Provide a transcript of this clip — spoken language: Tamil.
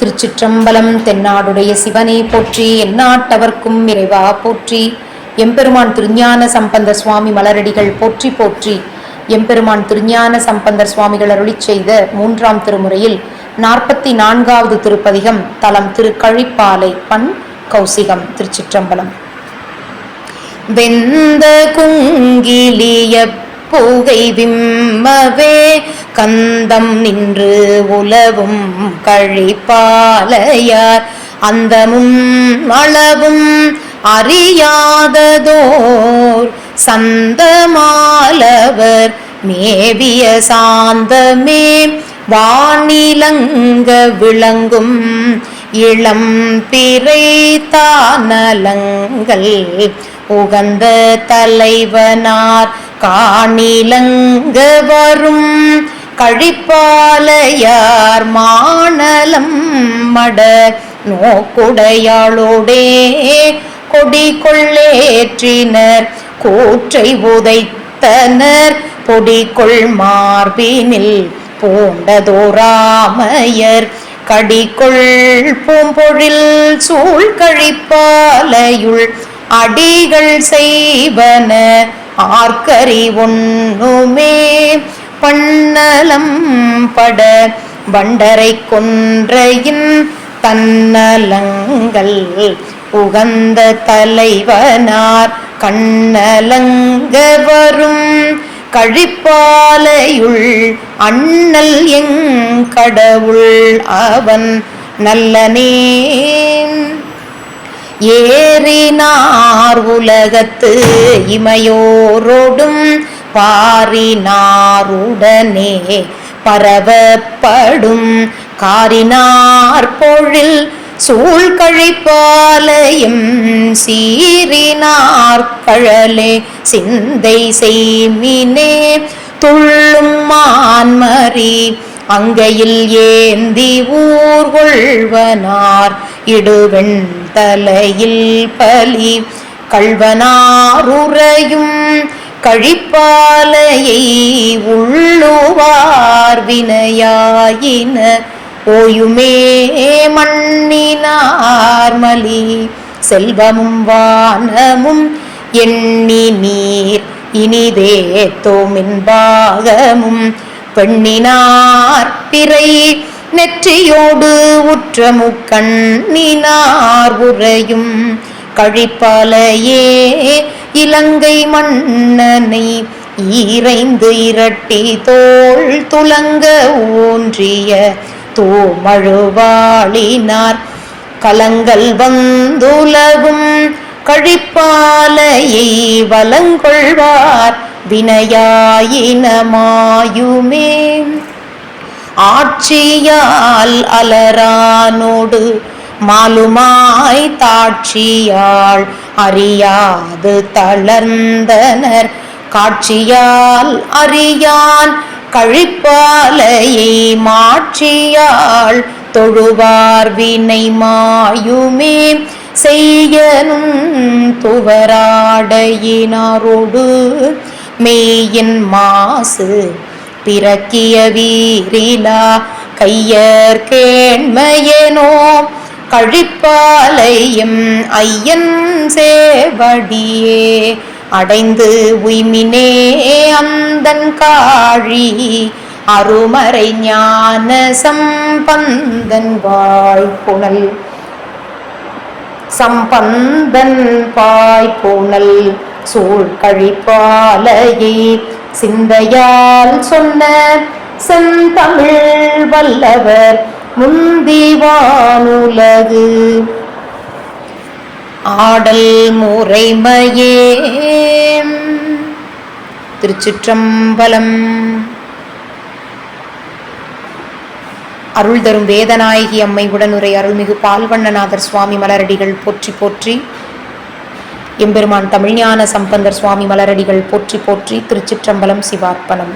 திருச்சிற்றம்பலம் தென்னாடுடைய சிவனே போற்றி எந்நாட்டவர்க்கும் இறைவா போற்றி. எம்பெருமான் திருஞான சம்பந்த சுவாமி மலரடிகள் போற்றி போற்றி. எம்பெருமான் திருஞான சம்பந்தர் சுவாமிகள் அருளி செய்த மூன்றாம் திருமுறையில் நாற்பத்தி நான்காவது திருப்பதிகம் தலம் திருக்கழிப்பாலை பண் கௌசிகம் திருச்சிற்றம்பலம். வெந்த குங்கிலிய புகை விம்மவே கந்தம் நின்று உலவும் கழிப்பாலையார். அந்தமும் அளவும் அறியாததோர். சந்தமாலவர் மேவிய சாந்தமே. வானிலங்க விளங்கும் இளம் பிறை தானலங்கள். உகந்த தலைவனார் காணிலங்க வரும் கழிப்பாலையார் மானலம் மட நோக்குடையாளோடே கொடி கொள்ளேற்றினர் கூற்றை உதைத்தனர் பொடிகொள் மார்பினில் பூண்டதோராமையர் கடிக்குள் பூம்பொழில் சூழ் கழிப்பாலையுள் அடிகள் செய்வன. ஆர்கறி ஒண்ணுமே பண்ணலம் பட வண்டரை கொன்றையின் தன்னலங்கள் உகந்த தலைவனார் கண்ணலங்க வரும் கழிப்பாலையுள் அண்ணல் எங் கடவுள் அவன் நல்லனே ஏறினார் உலகத்து இமையோரோடும் பாரினாருடனே பரவப்படும் காரினார் பொழில் சூழ்கழிப்பாலையும் சீரினார் கழலே சிந்தை செய்மினே துள்ளும் மான்மரி அங்கையில் ஏந்தி ஊர் கொள்வனார் இடுவெண் தலையில் பலி கள்வனாருறையும் கழிப்பாலையை உள்ளுவார் வினையாயின. ஓயுமே மண்ணினார் மலி செல்வமும் வானமும் எண்ணி நீர் இனிதே தோமின்பாகமும் பெண்ணினார் பிறை நெற்றியோடு உற்ற முக்கண்ணினார் உறையும். கழிப்பாலையே இலங்கை மன்னனை ஈரைந்து இரட்டி தோள் துலங்க ஊன்றிய தூமழுவாளினார். கலங்கள் வந்துலகும் கழிப்பாலையை வலங்கொள்வார். வினையாயினமாயுமே. ஆட்சியால் அலரானோடு மாலுமாய் தாட்சியாள் அறியாது தளர்ந்தனர். காட்சியால் அறியான் கழிப்பாலையை மாட்சியாள் தொழுவார் வினை மாயுமே செய்யனும் துவராடையினாரோடு. மேயின் மாசு பிறக்கிய வீரிலா கையர் கேண்மையனோ. கழிப்பாலையும் ஐயன் சேவடியே. அடைந்து உய்மினே அந்தன் காழி அருமறை ஞான சம்பந்தன் வாய்ப்புணல். சம்பந்தன் பாய்ப்புணல் சூழ்கழிப்பாலையே சிந்தையால் சொன்ன செந்தமிழ் வல்லவர் முந்திவானுலகு. ஆடல் முறைமையே. திருச்சிற்றம்பலம். அருள் தரும் வேதநாயகி அம்மை உடனுரை அருள்மிகு பால்வண்ணநாதர் சுவாமி மலரடிகள் போற்றி போற்றி. எம்பெருமான் தமிழ்ஞான சம்பந்தர் சுவாமி மலரடிகள் போற்றி போற்றி திருச்சிற்றம்பலம் சிவார்ப்பணம்.